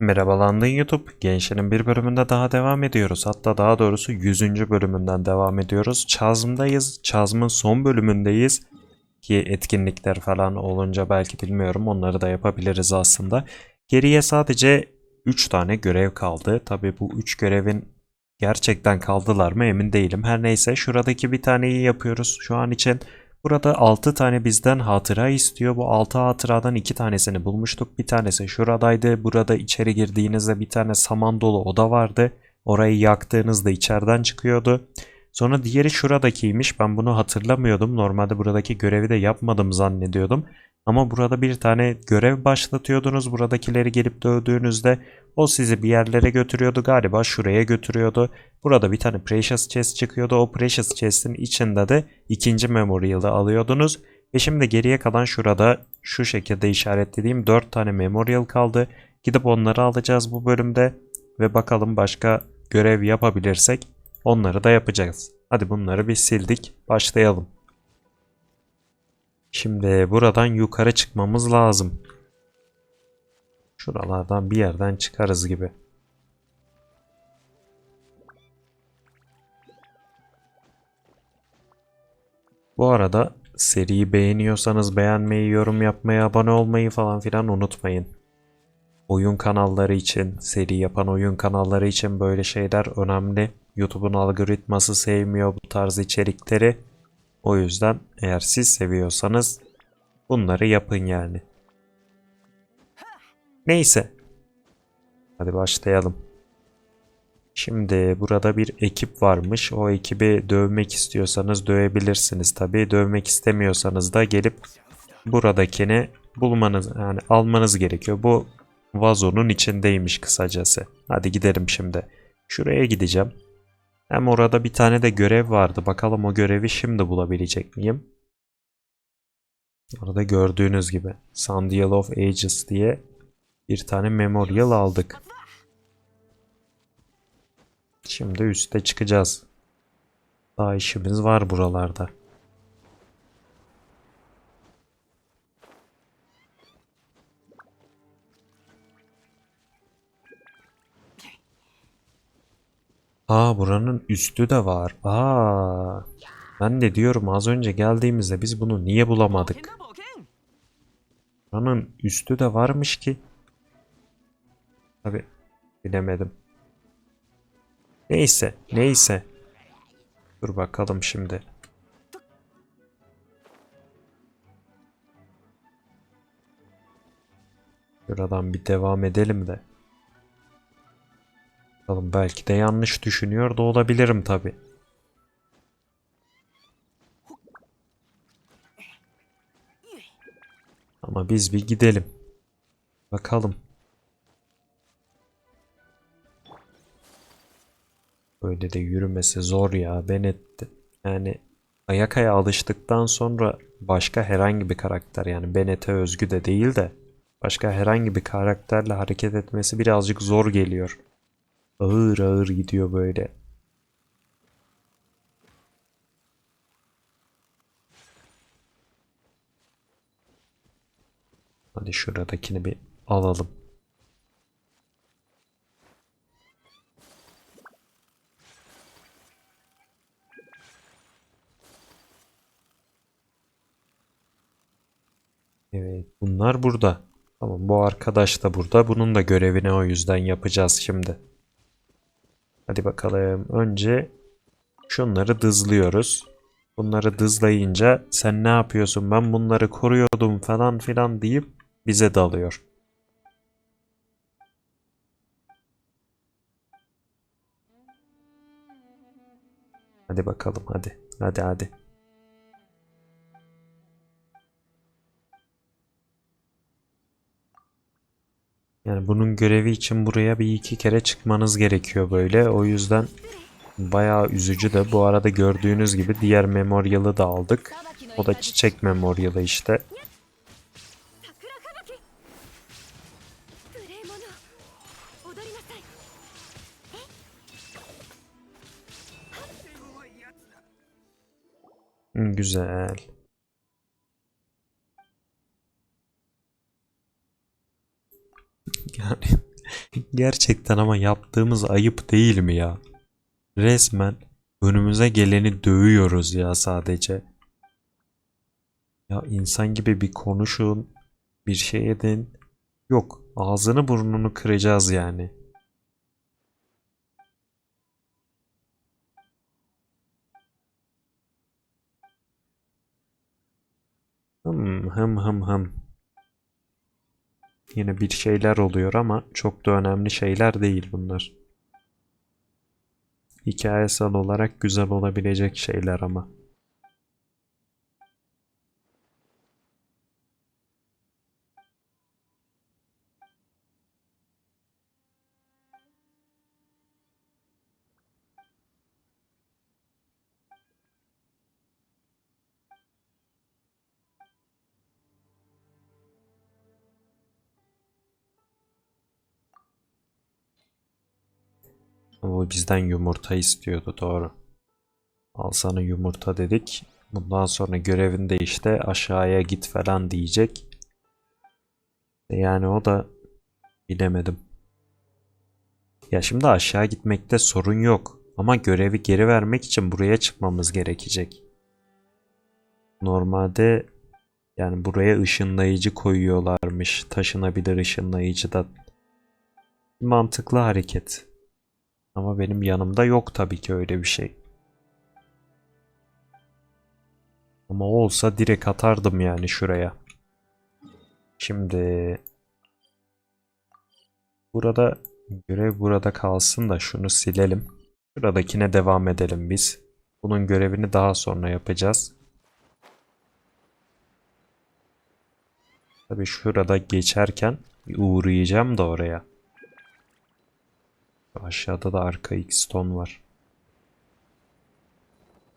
Merhabalandın YouTube. Gençlerin bir bölümünde daha devam ediyoruz. Hatta daha doğrusu 100. bölümünden devam ediyoruz. Çazm'dayız. Çazm'ın son bölümündeyiz. Ki etkinlikler falan olunca belki bilmiyorum onları da yapabiliriz aslında. Geriye sadece 3 tane görev kaldı. Tabi bu 3 görevin gerçekten kaldılar mı emin değilim. Her neyse şuradaki bir taneyi yapıyoruz şu an için. Burada 6 tane bizden hatıra istiyor. Bu 6 hatıradan 2 tanesini bulmuştuk. Bir tanesi şuradaydı. Burada içeri girdiğinizde bir tane saman dolu oda vardı. Orayı yaktığınızda içeriden çıkıyordu. Sonra diğeri şuradakiymiş. Ben bunu hatırlamıyordum. Normalde buradaki görevi de yapmadım zannediyordum. Ama burada bir tane görev başlatıyordunuz. Buradakileri gelip dövdüğünüzde o sizi bir yerlere götürüyordu. Galiba şuraya götürüyordu. Burada bir tane Precious Chest çıkıyordu. O Precious Chest'in içinde de ikinci Memorial'ı alıyordunuz. Ve şimdi geriye kalan şurada şu şekilde işaretlediğim 4 tane Memorial kaldı. Gidip onları alacağız bu bölümde. Ve bakalım başka görev yapabilirsek onları da yapacağız. Hadi bunları bir sildik. Başlayalım. Şimdi buradan yukarı çıkmamız lazım. Şuralardan bir yerden çıkarız gibi. Bu arada seriyi beğeniyorsanız beğenmeyi, yorum yapmayı, abone olmayı falan filan unutmayın. Oyun kanalları için, seri yapan oyun kanalları için böyle şeyler önemli. YouTube'un algoritması sevmiyor bu tarz içerikleri. O yüzden eğer siz seviyorsanız bunları yapın yani. Neyse. Hadi başlayalım. Şimdi burada bir ekip varmış. O ekibi dövmek istiyorsanız dövebilirsiniz tabii. Dövmek istemiyorsanız da gelip buradakini bulmanız yani almanız gerekiyor. Bu vazonun içindeymiş kısacası. Hadi gidelim şimdi. Şuraya gideceğim. Hem orada bir tane de görev vardı. Bakalım o görevi şimdi bulabilecek miyim? Orada gördüğünüz gibi Sandial of Ages diye bir tane memorial aldık. Şimdi üste çıkacağız. Daha işimiz var buralarda. Aa buranın üstü de var. Aa. Ben de diyorum az önce geldiğimizde biz bunu niye bulamadık? Buranın üstü de varmış ki. Tabi bilemedim. Neyse, neyse. Dur bakalım şimdi. Şuradan bir devam edelim de. Bakalım belki de yanlış düşünüyor da olabilirim tabi. Ama biz bir gidelim. Bakalım. Böyle de yürümesi zor ya. Bennett yani Ayaka'ya alıştıktan sonra başka herhangi bir karakter yani Bennett'e özgü de değil de başka herhangi bir karakterle hareket etmesi birazcık zor geliyor. Ağır ağır gidiyor böyle. Hadi şuradakini bir alalım. Evet, bunlar burada. Tamam, bu arkadaş da burada. Bunun da görevini o yüzden yapacağız şimdi. Hadi bakalım. Önce şunları dızlıyoruz. Bunları dızlayınca sen ne yapıyorsun ben bunları koruyordum falan filan deyip bize dalıyor. Hadi bakalım hadi. Hadi hadi. Yani bunun görevi için buraya bir iki kere çıkmanız gerekiyor böyle. O yüzden bayağı üzücü de. Bu arada gördüğünüz gibi diğer memorialı da aldık. O da çiçek memorialı işte. Güzel. Yani Gerçekten ama yaptığımız ayıp değil mi ya? Resmen önümüze geleni dövüyoruz ya sadece. Ya insan gibi bir konuşun, bir şey edin. Yok, ağzını burnunu kıracağız yani. Hım hım hım hım. Yine bir şeyler oluyor ama çok da önemli şeyler değil bunlar. Hikayesel olarak güzel olabilecek şeyler ama. O bizden yumurta istiyordu doğru. Al sana yumurta dedik. Bundan sonra görevinde işte aşağıya git falan diyecek. E Yani o da bilemedim. Ya şimdi aşağı gitmekte sorun yok. Ama görevi geri vermek için buraya çıkmamız gerekecek. Normalde yani buraya ışınlayıcı koyuyorlarmış. Taşınabilir ışınlayıcı da mantıklı hareket. Ama benim yanımda yok tabii ki öyle bir şey. Ama olsa direkt atardım yani şuraya. Şimdi burada görev burada kalsın da şunu silelim. Şuradakine devam edelim biz. Bunun görevini daha sonra yapacağız. Tabii şurada geçerken uğrayacağım da oraya. Aşağıda da arkaik stone var.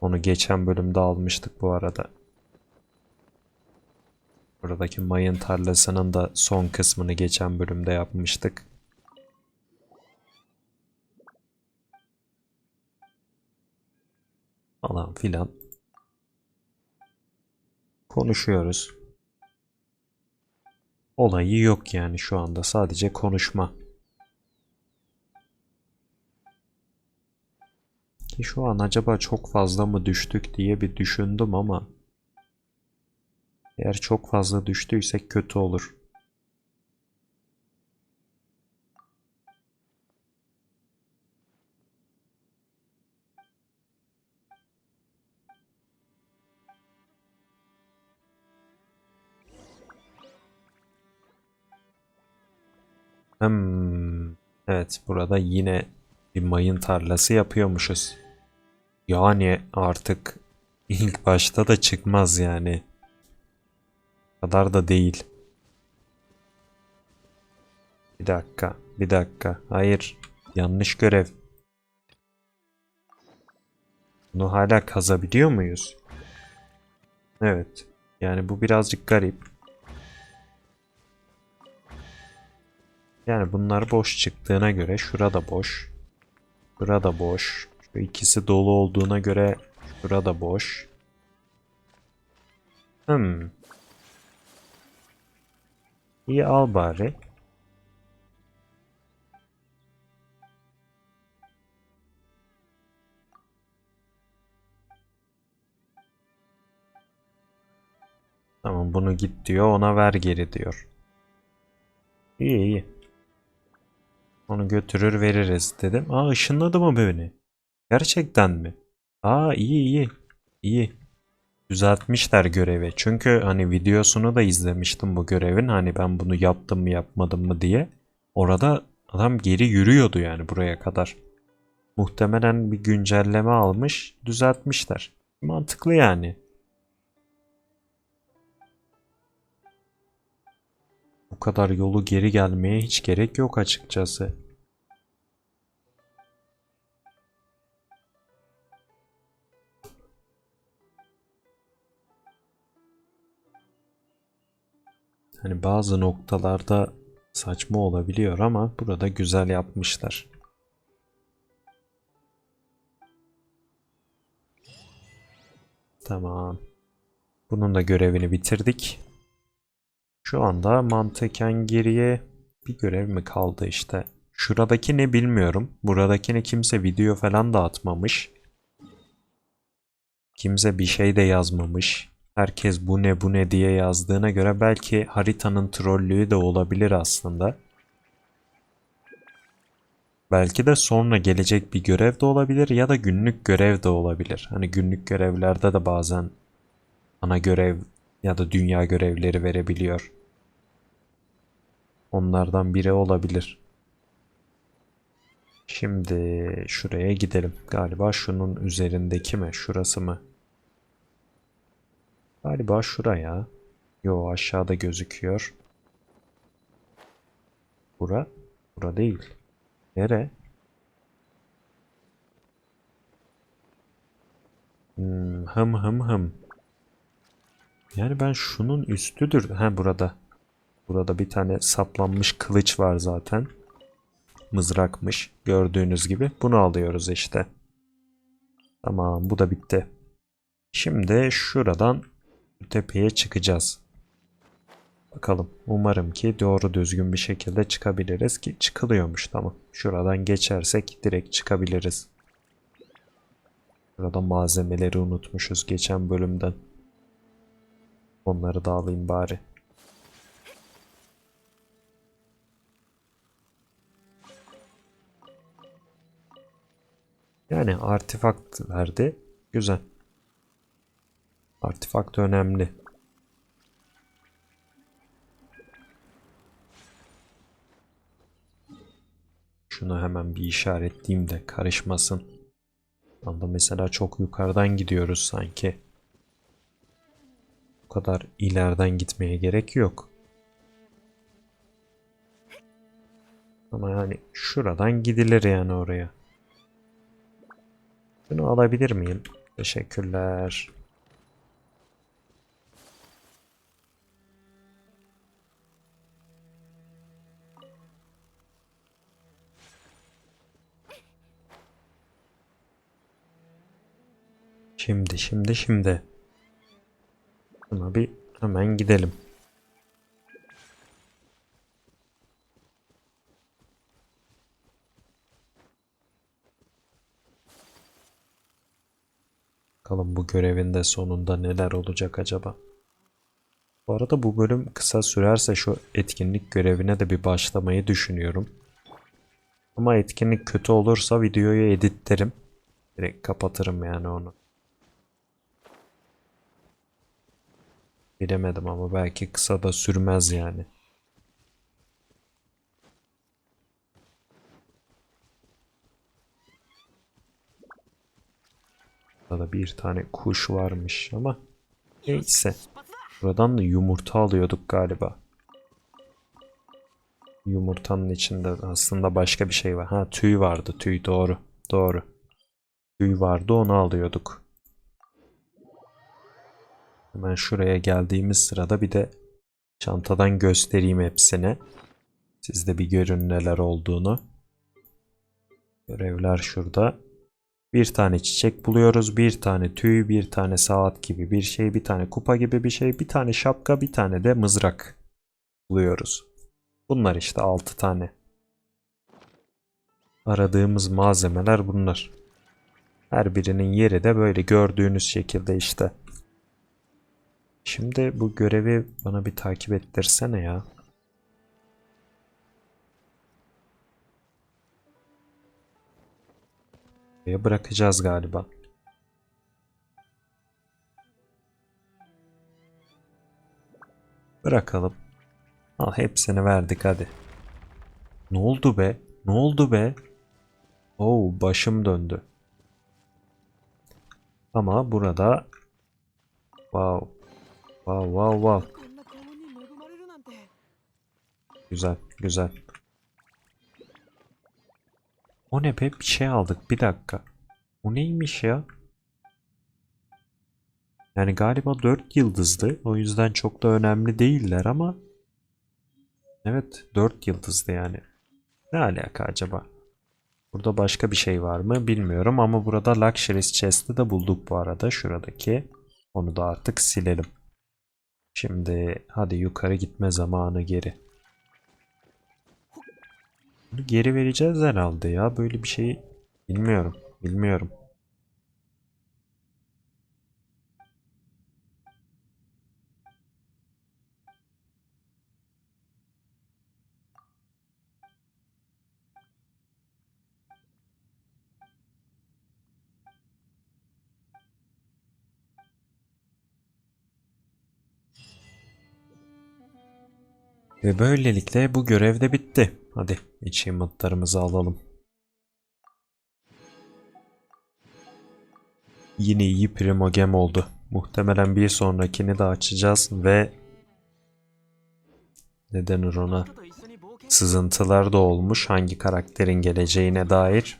Onu geçen bölümde almıştık bu arada. Buradaki mayın tarlasının da son kısmını geçen bölümde yapmıştık. Falan filan. Konuşuyoruz. Olayı yok yani şu anda sadece konuşma. Ki şu an acaba çok fazla mı düştük diye bir düşündüm ama eğer çok fazla düştüysek kötü olur. Hmm, evet burada yine bir mayın tarlası yapıyormuşuz. Yani artık ilk başta da çıkmaz yani. Kadar da değil. Bir dakika, bir dakika. Hayır, yanlış görev. Bunu hala kazabiliyor muyuz? Evet. Yani bu birazcık garip. Yani bunlar boş çıktığına göre şurada boş. Şurada boş. İkisi dolu olduğuna göre şurada boş. Hmm. İyi al bari. Tamam bunu git diyor ona ver geri diyor. İyi iyi. Onu götürür veririz dedim. Aa ışınladı mı beni? Gerçekten mi? Aa iyi iyi. İyi. Düzeltmişler görevi. Çünkü hani videosunu da izlemiştim bu görevin. Hani ben bunu yaptım mı yapmadım mı diye. Orada adam geri yürüyordu yani buraya kadar. Muhtemelen bir güncelleme almış, düzeltmişler. Mantıklı yani. Bu kadar yolu geri gelmeye hiç gerek yok açıkçası. Hani bazı noktalarda saçma olabiliyor ama burada güzel yapmışlar. Tamam. Bunun da görevini bitirdik. Şu anda mantıken geriye bir görev mi kaldı işte. Şuradaki ne bilmiyorum. Buradakine kimse video falan da atmamış. Kimse bir şey de yazmamış. Herkes bu ne bu ne diye yazdığına göre belki haritanın trollüğü de olabilir aslında. Belki de sonra gelecek bir görev de olabilir ya da günlük görev de olabilir. Hani günlük görevlerde de bazen ana görev ya da dünya görevleri verebiliyor. Onlardan biri olabilir. Şimdi şuraya gidelim. Galiba şunun üzerindeki mi? Şurası mı? Galiba şuraya. Yo aşağıda gözüküyor. Bura? Bura değil. Nere? Hmm, hım hım hım. Yani ben şunun üstüdür. Ha burada. Burada bir tane saplanmış kılıç var zaten. Mızrakmış. Gördüğünüz gibi. Bunu alıyoruz işte. Tamam bu da bitti. Şimdi şuradan tepeye çıkacağız. Bakalım. Umarım ki doğru düzgün bir şekilde çıkabiliriz ki çıkılıyormuş tamam. Şuradan geçersek direkt çıkabiliriz. Burada malzemeleri unutmuşuz geçen bölümden. Onları da alayım bari. Yani artifakt verdi. Güzel. Artifakt önemli. Şunu hemen bir işaretleyeyim de karışmasın. Anda mesela çok yukarıdan gidiyoruz sanki. Bu kadar ileriden gitmeye gerek yok. Ama yani şuradan gidilir yani oraya. Bunu alabilir miyim? Teşekkürler. Şimdi, şimdi, şimdi. Buna bir hemen gidelim. Bakalım bu görevin de sonunda neler olacak acaba? Bu arada bu bölüm kısa sürerse şu etkinlik görevine de bir başlamayı düşünüyorum. Ama etkinlik kötü olursa videoyu editlerim. Direkt kapatırım yani onu. Bilemedim ama belki kısa da sürmez yani. Burada bir tane kuş varmış ama neyse. Buradan da yumurta alıyorduk galiba. Yumurtanın içinde aslında başka bir şey var. Ha tüy vardı tüy doğru. Doğru. Tüy vardı onu alıyorduk. Hemen şuraya geldiğimiz sırada bir de çantadan göstereyim hepsini. Siz de bir görün neler olduğunu. Görevler şurada. Bir tane çiçek buluyoruz. Bir tane tüy, bir tane saat gibi bir şey, bir tane kupa gibi bir şey, bir tane şapka, bir tane de mızrak buluyoruz. Bunlar işte 6 tane. Aradığımız malzemeler bunlar. Her birinin yeri de böyle gördüğünüz şekilde işte. Şimdi bu görevi bana bir takip ettirsene ya. Buraya bırakacağız galiba. Bırakalım. Al hepsini verdik hadi. Ne oldu be? Ne oldu be? Oo başım döndü. Ama burada wow Wow wow wow. Güzel güzel. O ne be bir şey aldık bir dakika. O neymiş ya? Yani galiba 4 yıldızdı. O yüzden çok da önemli değiller ama Evet 4 yıldızdı yani. Ne alaka acaba? Burada başka bir şey var mı bilmiyorum ama burada Luxury Chest'i de bulduk bu arada şuradaki. Onu da artık silelim. Şimdi hadi yukarı gitme zamanı geri. Bunu geri vereceğiz herhalde ya. Böyle bir şey bilmiyorum. Bilmiyorum. Ve böylelikle bu görev de bitti. Hadi achievement'larımızı alalım. Yine iyi primogem oldu. Muhtemelen bir sonrakini de açacağız ve neden ona sızıntılar da olmuş hangi karakterin geleceğine dair.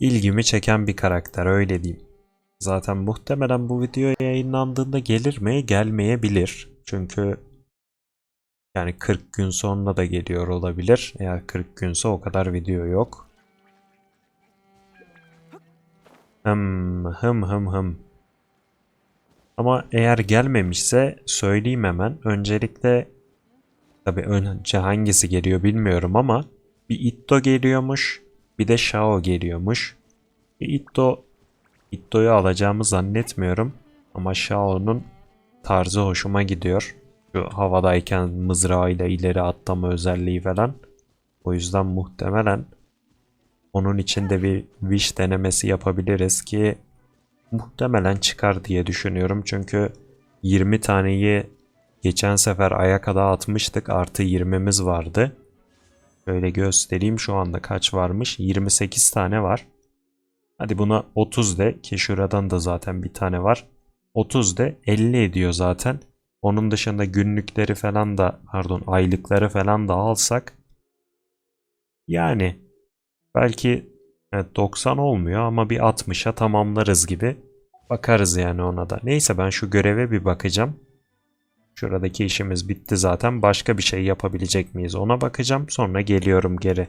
İlgimi çeken bir karakter öyle diyeyim. Zaten muhtemelen bu video yayınlandığında gelir mi gelmeyebilir. Çünkü yani 40 gün sonra da geliyor olabilir. Eğer 40 günse o kadar video yok. Hım hım hım hım. Ama eğer gelmemişse söyleyeyim hemen. Öncelikle tabii önce hangisi geliyor bilmiyorum ama bir Itto geliyormuş. Bir de Shao geliyormuş. Bir Itto Itto'yu alacağımı zannetmiyorum. Ama Shao'nun tarzı hoşuma gidiyor. Şu havadayken mızrağıyla ileri atlama özelliği falan. O yüzden muhtemelen onun için de bir wish denemesi yapabiliriz ki muhtemelen çıkar diye düşünüyorum. Çünkü 20 taneyi geçen sefer Ayaka'da atmıştık. Artı 20'miz vardı. Şöyle göstereyim şu anda kaç varmış. 28 tane var. Hadi buna 30 de ki şuradan da zaten bir tane var. 30 de 50 ediyor zaten. Onun dışında günlükleri falan da pardon aylıkları falan da alsak yani belki evet, 90 olmuyor ama bir 60'a tamamlarız gibi. Bakarız yani ona da. Neyse ben şu göreve bir bakacağım. Şuradaki işimiz bitti zaten. Başka bir şey yapabilecek miyiz ona bakacağım. Sonra geliyorum geri.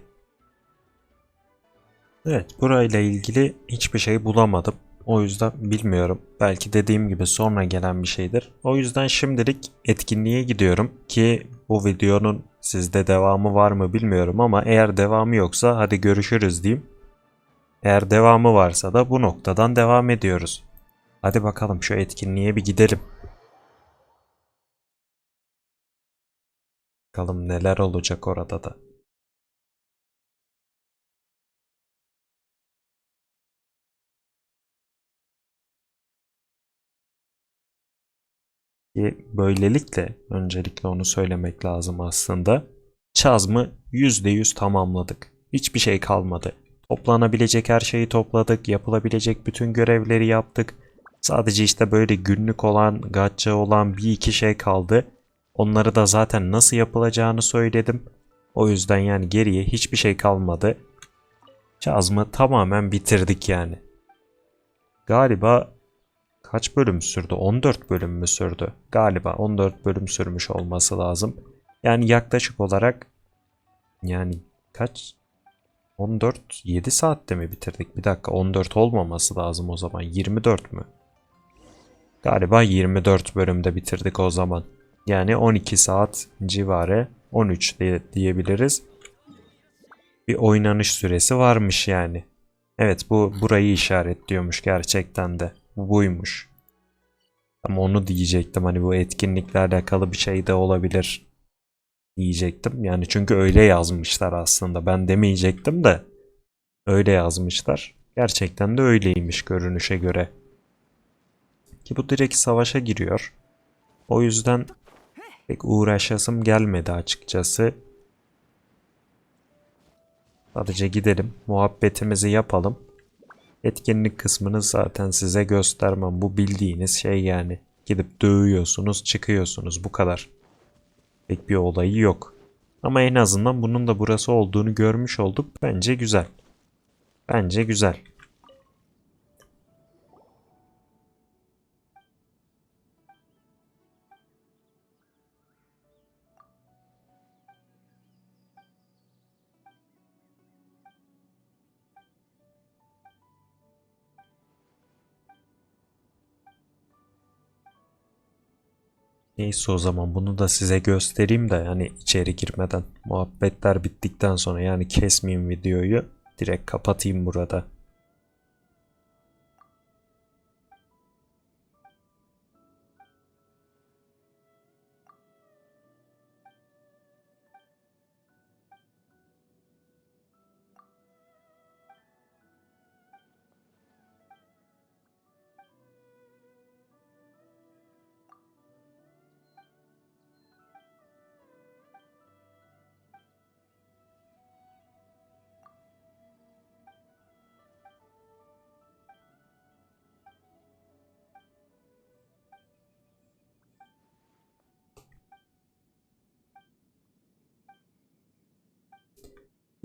Evet burayla ilgili hiçbir şey bulamadım. O yüzden bilmiyorum. Belki dediğim gibi sonra gelen bir şeydir. O yüzden şimdilik etkinliğe gidiyorum ki bu videonun sizde devamı var mı bilmiyorum ama eğer devamı yoksa hadi görüşürüz diyeyim. Eğer devamı varsa da bu noktadan devam ediyoruz. Hadi bakalım şu etkinliğe bir gidelim. Bakalım neler olacak orada da. Böylelikle öncelikle onu söylemek lazım aslında. Çazmı %100 tamamladık. Hiçbir şey kalmadı. Toplanabilecek her şeyi topladık. Yapılabilecek bütün görevleri yaptık. Sadece işte böyle günlük olan, gacha olan bir iki şey kaldı. Onları da zaten nasıl yapılacağını söyledim. O yüzden yani geriye hiçbir şey kalmadı. Çazmı tamamen bitirdik yani. Galiba kaç bölüm sürdü? 14 bölüm mü sürdü? Galiba 14 bölüm sürmüş olması lazım. Yani yaklaşık olarak yani kaç? 14 7 saatte mi bitirdik? Bir dakika 14 olmaması lazım o zaman. 24 mü? Galiba 24 bölümde bitirdik o zaman. Yani 12 saat civarı 13 diye, diyebiliriz. Bir oynanış süresi varmış yani. Evet bu burayı işaretliyormuş gerçekten de. Bu buymuş. Ama onu diyecektim hani bu etkinlikle alakalı bir şey de olabilir diyecektim. Yani çünkü öyle yazmışlar aslında. Ben demeyecektim de öyle yazmışlar. Gerçekten de öyleymiş görünüşe göre. Ki bu direkt savaşa giriyor. O yüzden pek uğraşasım gelmedi açıkçası. Sadece gidelim, muhabbetimizi yapalım. Etkinlik kısmını zaten size göstermem. Bu bildiğiniz şey yani. Gidip dövüyorsunuz, çıkıyorsunuz bu kadar. Pek bir olayı yok. Ama en azından bunun da burası olduğunu görmüş olduk. Bence güzel. Bence güzel. Neyse o zaman bunu da size göstereyim de yani içeri girmeden muhabbetler bittikten sonra yani kesmeyeyim videoyu direkt kapatayım burada.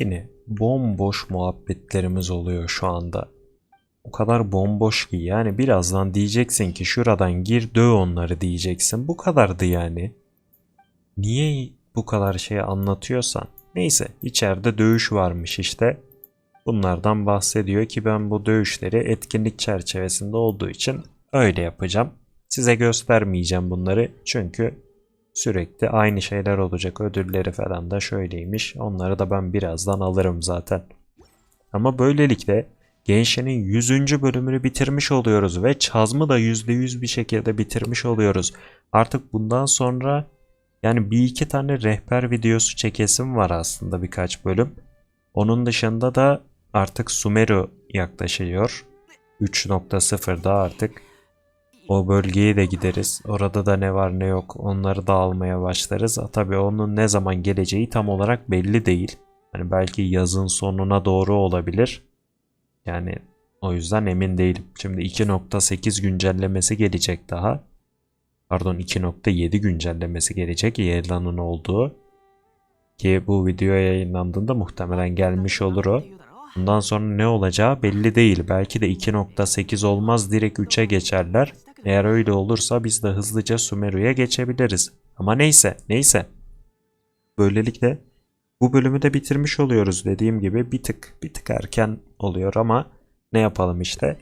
Yine bomboş muhabbetlerimiz oluyor şu anda. O kadar bomboş ki yani birazdan diyeceksin ki şuradan gir döv onları diyeceksin. Bu kadardı yani. Niye bu kadar şey anlatıyorsan. Neyse içeride dövüş varmış işte. Bunlardan bahsediyor ki ben bu dövüşleri etkinlik çerçevesinde olduğu için öyle yapacağım. Size göstermeyeceğim bunları çünkü sürekli aynı şeyler olacak. Ödülleri falan da şöyleymiş. Onları da ben birazdan alırım zaten. Ama böylelikle Genshin'in 100. bölümünü bitirmiş oluyoruz ve Çazm'ı da %100 bir şekilde bitirmiş oluyoruz. Artık bundan sonra yani bir iki tane rehber videosu çekesim var aslında birkaç bölüm. Onun dışında da artık Sumeru yaklaşıyor. 3.0'da artık o bölgeye de gideriz. Orada da ne var ne yok onları da almaya başlarız. Tabii onun ne zaman geleceği tam olarak belli değil. Hani belki yazın sonuna doğru olabilir. Yani o yüzden emin değilim. Şimdi 2.8 güncellemesi gelecek daha. Pardon 2.7 güncellemesi gelecek Yelan'ın olduğu. Ki bu video yayınlandığında muhtemelen gelmiş olur o. Bundan sonra ne olacağı belli değil. Belki de 2.8 olmaz direkt 3'e geçerler. Eğer öyle olursa biz de hızlıca Sumeru'ya geçebiliriz. Ama neyse, neyse. Böylelikle bu bölümü de bitirmiş oluyoruz dediğim gibi bir tık bir tık erken oluyor ama ne yapalım işte.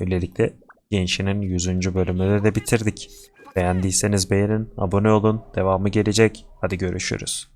Böylelikle Genshin'in 100. bölümünü de bitirdik. Beğendiyseniz beğenin, abone olun. Devamı gelecek. Hadi görüşürüz.